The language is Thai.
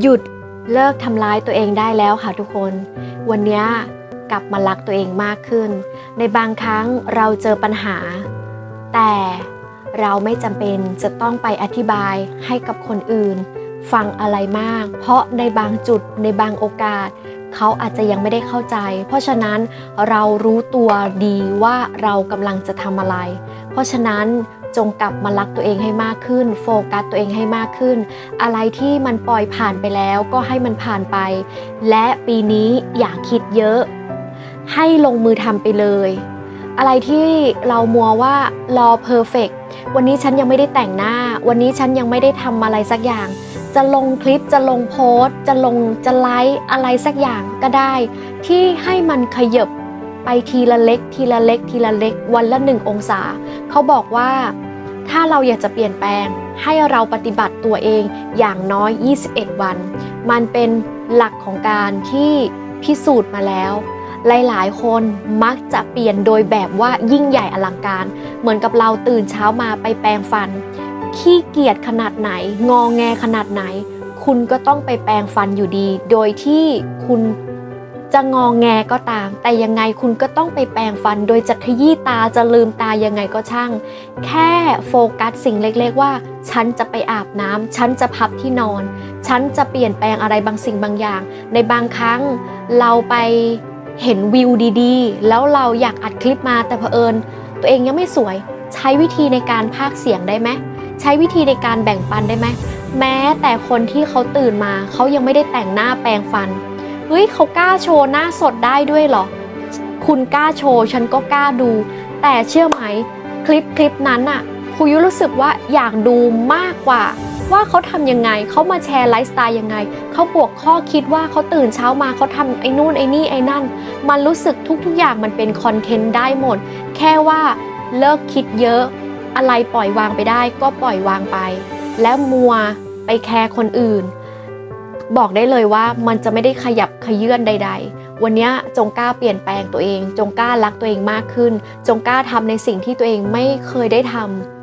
หยุดเลิกทำร้ายตัวเองได้แล้วค่ะทุกคน วันนี้กลับมารักตัวเองมากขึ้น ในบางครั้งเราเจอปัญหา แต่เราไม่จำเป็นจะต้องไปอธิบายให้กับคนอื่น ฟังอะไรมาก เพราะในบางจุดในบางโอกาส เขาอาจจะยังไม่ได้เข้าใจ เพราะฉะนั้นเรารู้ตัวดีว่าเรากำลังจะทำอะไร เพราะฉะนั้น จงกลับมารักตัวเองให้มากขึ้น โฟกัสตัวเองให้มากขึ้น อะไรที่มันปล่อยผ่านไปแล้วก็ให้มันผ่านไป และปีนี้อย่าคิดเยอะ ให้ลงมือทำไปเลย อะไรที่เรามัวว่ารอเพอร์เฟกวันนี้ฉันยังไม่ได้แต่งหน้า วันนี้ฉันยังไม่ได้ทำอะไรสักอย่างจะลงคลิปจะลงโพสต์ จะลงจะไลฟ์อะไรสักอย่างก็ได้ ที่ให้มันขยบไปทีละเล็ก ทีละเล็ก ทีละเล็กวันละหนึ่งองศา เขาบอกว่า ถ้าเราอยากจะเปลี่ยนแปลง ให้เราปฏิบัติตัวเองอย่างน้อย 21 วัน มันเป็นหลักของการที่พิสูจน์มาแล้ว หลายๆ คนมักจะเปลี่ยนโดยแบบว่ายิ่งใหญ่อลังการ เหมือนกับเราตื่นเช้ามาไปแปรงฟัน ขี้เกียจขนาดไหน งองแงขนาดไหน คุณก็ต้องไปแปรงฟันอยู่ดี โดยที่คุณ จะงองแงก็ตาม แต่ยังไงคุณก็ต้องไปแปรงฟัน โดยจะขยี้ตาจะลืมตายังไงก็ช่าง แค่โฟกัสสิ่งเล็กๆว่า ฉันจะไปอาบน้ำฉันจะพับที่นอน ฉันจะเปลี่ยนแปลงอะไรบางสิ่งบางอย่าง ในบางครั้งเราไปเห็นวิวดีๆ แล้วเราอยากอัดคลิปมาแต่เผอิญ ตัวเองยังไม่สวย ใช้วิธีในการพากเสียงได้ไหมใช้วิธีในการแบ่งปันได้ไหมแม้แต่คนที่เขาตื่นมาเขายังไม่ได้แต่งหน้าแปรงฟัน เฮ้ยเขากล้าโชว์หน้าสดได้ด้วยเหรอ คุณกล้าโชว์ฉันก็กล้าดู แต่เชื่อไหมคลิปคลิปนั้นอะครูยุรู้สึกว่าอยากดูมากกว่า ว่าเขาทำยังไงเขามาแชร์ไลฟ์สไตล์ยังไงเขาบวกข้อคิดว่าเขาตื่นเช้ามาเขาทำไอ้นู่นไอ้นี่ไอ้นั่น มันรู้สึกทุกๆอย่างมันเป็นคอนเทนต์ได้หมด แค่ว่าเลิกคิดเยอะ อะไรปล่อยวางไปได้ก็ปล่อยวางไป แล้วมัวไปแคร์คนอื่น บอกได้เลยว่ามันจะไม่ได้ขยับขยื่นใด ๆ วันนี้จงกล้าเปลี่ยนแปลงตัวเอง จงกล้ารักตัวเองมากขึ้น จงกล้าทำในสิ่งที่ตัวเองไม่เคยได้ทำ